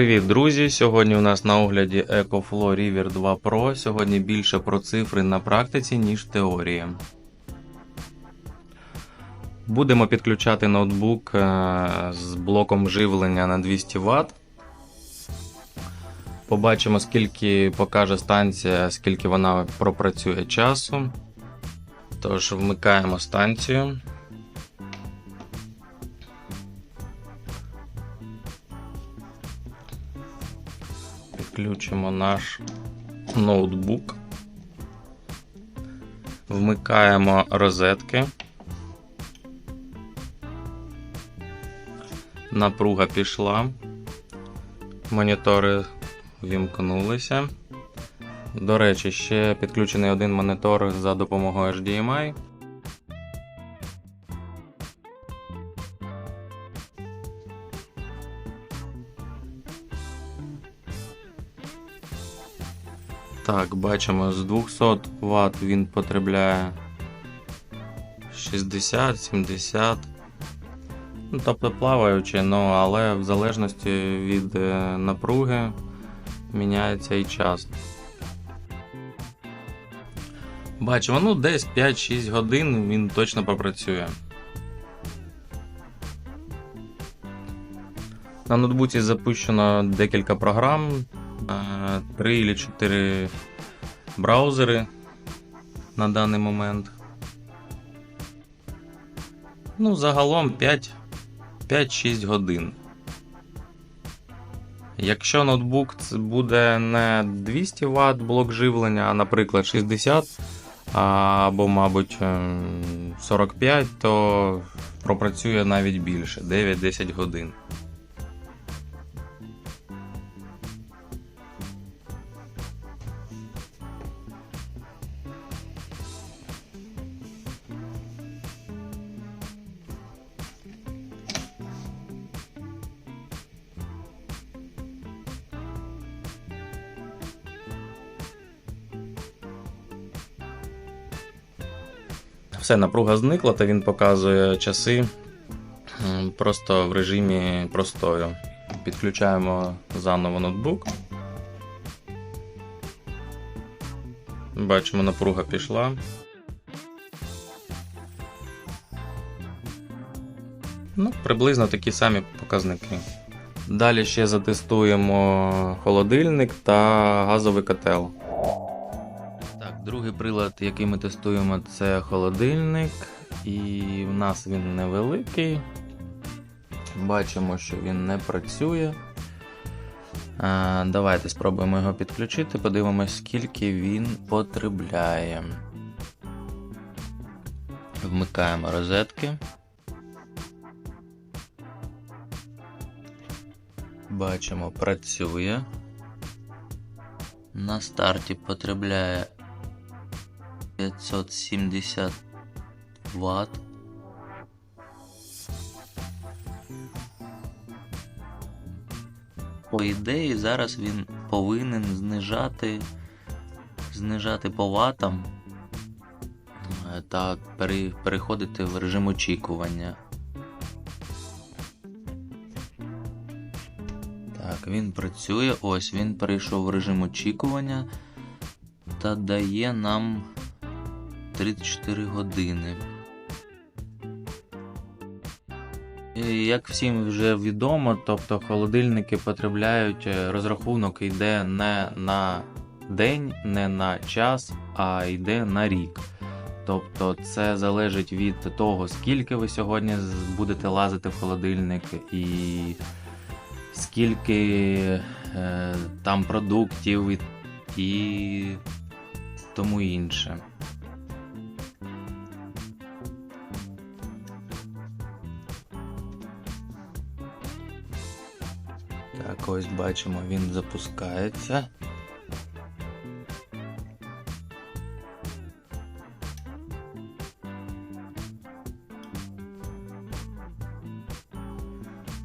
Привіт, друзі! Сьогодні у нас на огляді EcoFlow River 2 Pro. Сьогодні більше про цифри на практиці, ніж теорії. Будемо підключати ноутбук е, з блоком живлення на 200 Вт. Побачимо, скільки покаже станція, скільки вона пропрацює часу. Тож, вмикаємо станцію. Підключимо наш ноутбук. Вмикаємо розетки. Напруга пішла. Монітори вімкнулися. До речі, ще підключений один монітор за допомогою HDMI. Так, бачимо, з 200 Вт він потребляє 60-70. Ну, тобто плаваючи, ну, але в залежності від е, напруги міняється і час. Бачимо, ну десь 5-6 годин він точно попрацює. На ноутбуці запущено декілька програм, 3 чи 4 браузери на даний момент. Ну, загалом 5 5-6 годин. Якщо ноутбук буде не 200 Вт блок живлення, а, наприклад, 60 або, мабуть, ем, 45, то пропрацює навіть більше 9-10 годин. Все, напруга зникла, та він показує часи просто в режимі простою. Підключаємо заново ноутбук. Бачимо, напруга пішла. Ну, приблизно такі самі показники. Далі ще затестуємо холодильник та газовий котел. Прилад, який ми тестуємо, це холодильник, і в нас він невеликий. Бачимо, що він не працює. Давайте спробуємо його підключити, подивимось, скільки він потребляє. Вмикаємо розетки. Бачимо, працює. На старті потребляє 570 Вт. По ідеї, зараз він повинен знижати, знижати по ватам е, та пере- переходити в режим очікування. Так, він працює. Ось він перейшов в режим очікування та дає нам 34 години. Як всім вже відомо, тобто холодильники потребляють е, розрахунок йде не на день, не на час, а йде на рік. Тобто це залежить від того, скільки ви сьогодні будете лазити в холодильник і скільки е, там продуктів і, і тому інше. Так, ось бачимо, він запускається.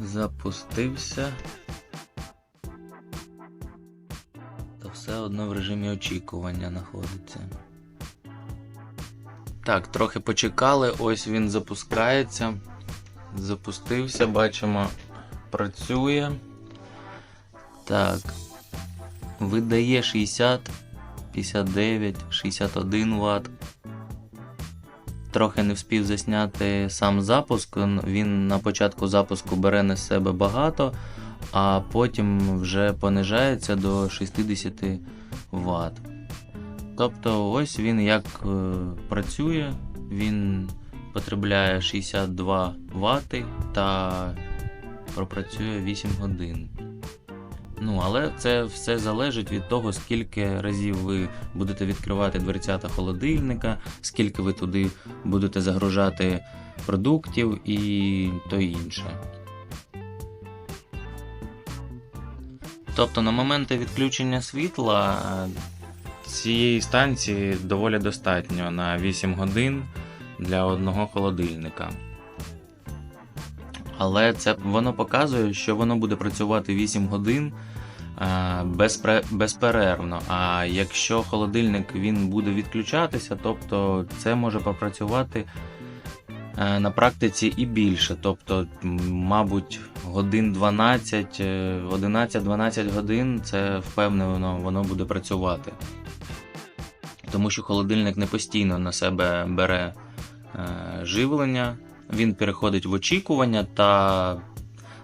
Запустився. Та все одно в режимі очікування знаходиться. Так, трохи почекали, ось він запускається. Запустився, бачимо, працює. Так. Видає 60, 59, 61 Вт. Трохи не вспів засняти сам запуск. Він на початку запуску бере на себе багато, а потім вже понижається до 60 Вт. Тобто, ось він як е, працює. Він потребляє 62 Вт та пропрацює 8 годин. Ну, але це все залежить від того, скільки разів ви будете відкривати дверцята холодильника, скільки ви туди будете загружати продуктів і то інше. Тобто на моменти відключення світла е, цієї станції доволі достатньо на 8 годин для одного холодильника. Але це воно показує, що воно буде працювати 8 годин е, безпре- безперервно. А якщо холодильник він буде відключатися, тобто це може попрацювати е, на практиці і більше. Тобто, мабуть, годин 12, е, 11-12 годин це впевнено воно буде працювати. Тому що холодильник не постійно на себе бере е, живлення, він переходить в очікування та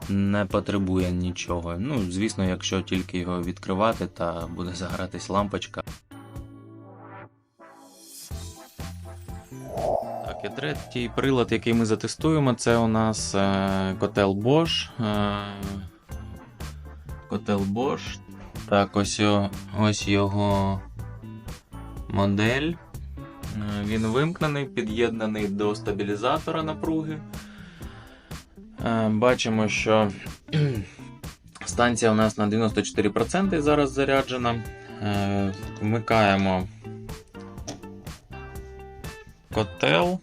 не потребує нічого. Ну, звісно, якщо тільки його відкривати та буде загоратись лампочка. І третій прилад, який ми затестуємо, це у нас е, котел Bosch. Е, котел Bosch. Так, ось, ось його модель. Е, Він вимкнений, під'єднаний до стабілізатора напруги. Е, Бачимо, що станція у нас на 94% зараз заряджена. Е, Вмикаємо котел,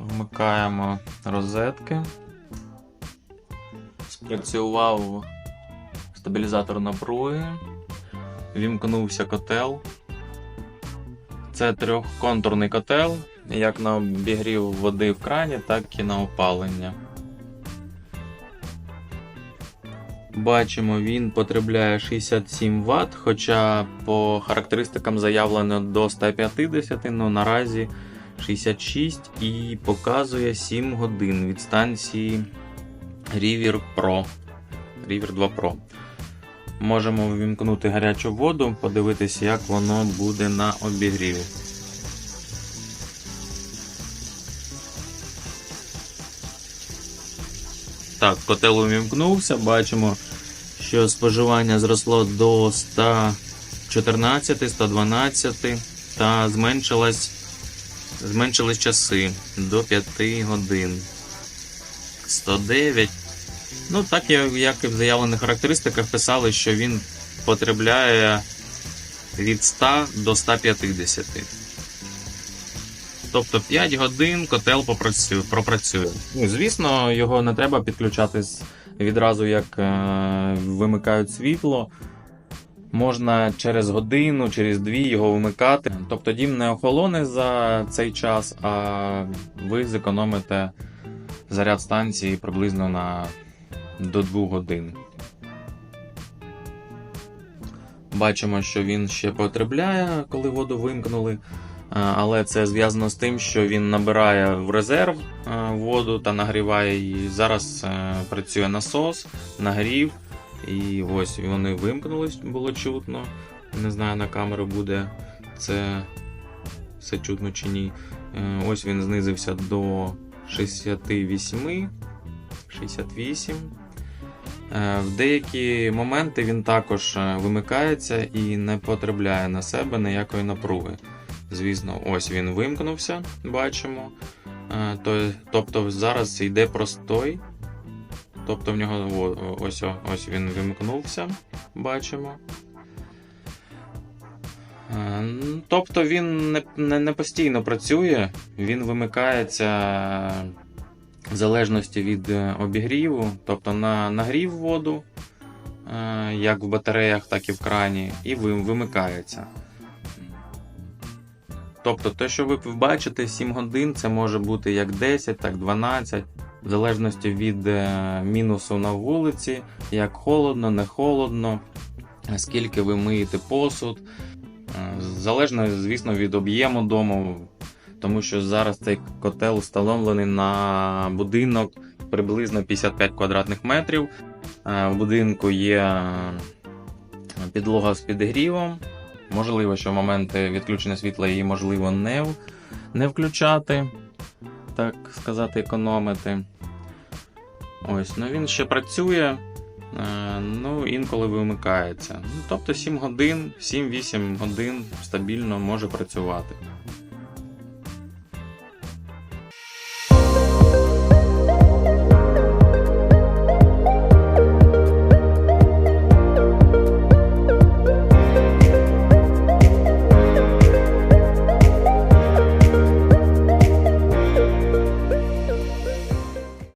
вмикаємо розетки. Спрацював стабілізатор напруги, вімкнувся котел. Це трьохконтурний котел, як на обігрів води в крані, так і на опалення. Бачимо, він потребляє 67 Вт, хоча по характеристикам заявлено до 150, ну наразі 66 і показує 7 годин від станції River Pro. River 2 Pro. Можемо ввімкнути гарячу воду, подивитися, як воно буде на обігріві. Так, котел увімкнувся, бачимо, що споживання зросло до 114, 112 та зменшились часи до 5 годин. 109. Ну, так як і в заявлених характеристиках писали, що він потребляє від 100 до 150. Тобто 5 годин котел попрацює, пропрацює. Ну, звісно, його не треба підключати відразу, як е, вимикають світло. Можна через годину, через дві його вимикати. Тобто дім не охолоне за цей час, а ви зекономите заряд станції приблизно на до 2 годин. Бачимо, що він ще потребляє, коли воду вимкнули. Але це зв'язано з тим, що він набирає в резерв е, воду та нагріває її. Зараз е, працює насос, нагрів, і ось вони вимкнулись, було чутно. Не знаю, на камеру буде це все чутно чи ні. Е, Ось він знизився до 68, 68. Е, В деякі моменти він також е, вимикається і не потребляє на себе ніякої напруги. Звісно, ось він вимкнувся, бачимо. Е, Тобто зараз йде простой. Тобто в нього ось, ось він вимкнувся, бачимо. Тобто він не, не, не постійно працює, він вимикається в залежності від е, обігріву, тобто на нагрів воду, е, як в батареях, так і в крані, і вимикається. Тобто те, що ви бачите 7 годин, це може бути як 10, так 12, в залежності від е, мінусу на вулиці, як холодно, не холодно, скільки ви миєте посуд. Залежно, звісно, від об'єму дому, тому що зараз цей котел встановлений на будинок приблизно 55 квадратних метрів. Е, В будинку є е, підлога з підігрівом. Можливо, що в моменти відключення світла її можливо не, не включати, так сказати, економити. Ось, ну він ще працює, е, ну інколи вимикається. Ну, тобто 7 годин, 7-8 годин стабільно може працювати.